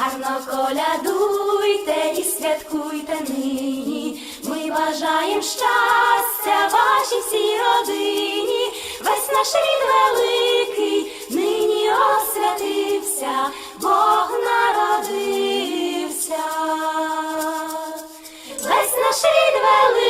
Гарно колядуйте і святкуйте нині. Ми бажаєм щастя вашій всій родині. Весь наш рід великий нині освятився, Бог народився. Весь наш рід великий.